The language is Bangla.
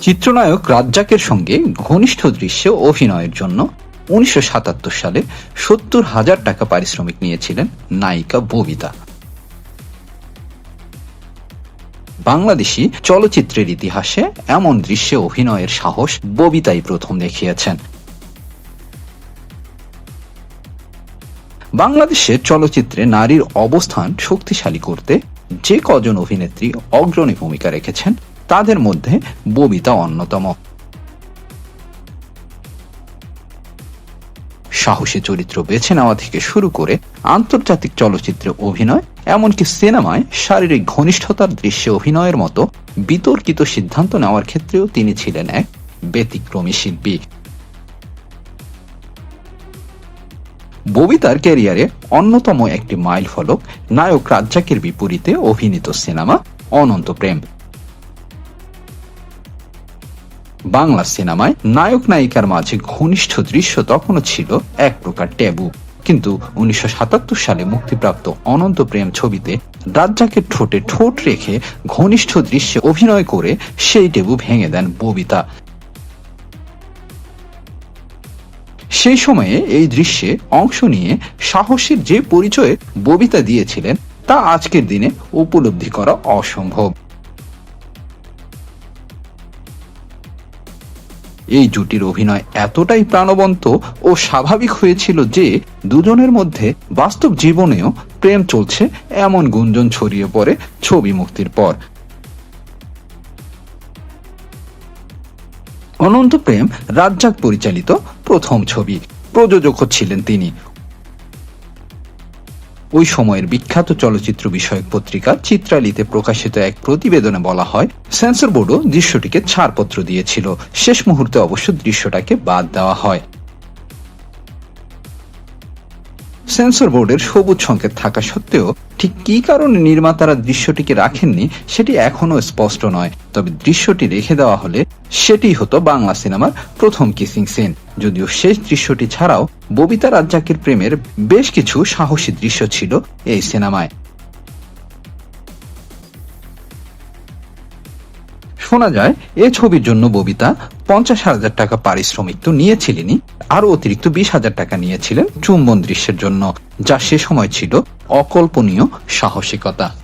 চিত্রনায়ক রাজ্জাকের সঙ্গে ঘনিষ্ঠ দৃশ্যে অভিনয়ের জন্য উনিশশো সাতাত্তর সালে সত্তর হাজার টাকা পারিশ্রমিক নিয়েছিলেন নায়িকা ববিতা। বাংলাদেশি চলচ্চিত্রের ইতিহাসে এমন দৃশ্যে অভিনয়ের সাহস ববিতাই প্রথম দেখিয়েছেন। বাংলাদেশের চলচ্চিত্রে নারীর অবস্থান শক্তিশালী করতে যে কজন অভিনেত্রী অগ্রণী ভূমিকা রেখেছেন তাদের মধ্যে ববিতা অন্যতম। সাহসী চরিত্র বেছে নেওয়া থেকে শুরু করে আন্তর্জাতিক চলচ্চিত্রে অভিনয়, এমনকি সিনেমায় শারীরিক ঘনিষ্ঠতার দৃশ্যে অভিনয়ের মতো বিতর্কিত সিদ্ধান্ত নেওয়ার ক্ষেত্রেও তিনি ছিলেন এক ব্যতিক্রমী শিল্পী। ববিতার ক্যারিয়ারে অন্যতম একটি মাইল ফলক নায়ক রাজ্জাকের বিপরীতে অভিনীত সিনেমা অনন্ত প্রেম। বাংলা সিনেমায় নায়ক নায়িকার মাঝে ঘনিষ্ঠ দৃশ্য তখনও ছিল এক প্রকার ট্যাবু। কিন্তু উনিশশো সাতাত্তর সালে মুক্তিপ্রাপ্ত অনন্ত প্রেম ছবিতে রাজ্জাকের ঠোঁটে ঠোঁট রেখে ঘনিষ্ঠ দৃশ্যে অভিনয় করে সেই টেবু ভেঙে দেন ববিতা। সেই সময়ে এই দৃশ্যে অংশ নিয়ে সাহসীর যে পরিচয়ে ববিতা দিয়েছিলেন, তা আজকের দিনে উপলব্ধি করা অসম্ভব। এই জুটির অভিনয় এতটাই প্রাণবন্ত ও স্বাভাবিক হয়েছিল যে দুজনের মধ্যে বাস্তব জীবনেও প্রেম চলছে এমন গুঞ্জন ছড়িয়ে পড়ে ছবি মুক্তির পর। অনন্ত প্রেম রাজ্জাক পরিচালিত প্রথম ছবি। প্রযোজক ছিলেন তিনি। ওই সময়ের বিখ্যাত চলচ্চিত্র বিষয়ক পত্রিকা চিত্রালিতে প্রকাশিত এক প্রতিবেদনে বলা হয়, সেন্সর বোর্ডও দৃশ্যটিকে ছাড়পত্র দিয়েছিল। শেষ মুহূর্তে অবশ্য দৃশ্যটাকে বাদ দেওয়া হয়। সেন্সর বোর্ডের সবুজ সংকেত থাকা সত্ত্বেও ঠিক কী কারণে নির্মাতারা দৃশ্যটিকে রাখেননি সেটি এখনও স্পষ্ট নয়। তবে দৃশ্যটি রেখে দেওয়া হলে সেটি হতো বাংলা সিনেমার প্রথম কিসিং সিন। যদিও শেষ দৃশ্যটি ছাড়াও ববিতা রাজ্জাকের প্রেমের বেশ কিছু সাহসী দৃশ্য ছিল এই সিনেমায়। শোনা যায়, এ ছবির জন্য ববিতা পঞ্চাশ হাজার টাকা পারিশ্রমিক তো নিয়েছিলেনই, আরও অতিরিক্ত বিশ হাজার টাকা নিয়েছিলেন চুম্বন দৃশ্যের জন্য, যা সে সময় ছিল অকল্পনীয় সাহসিকতা।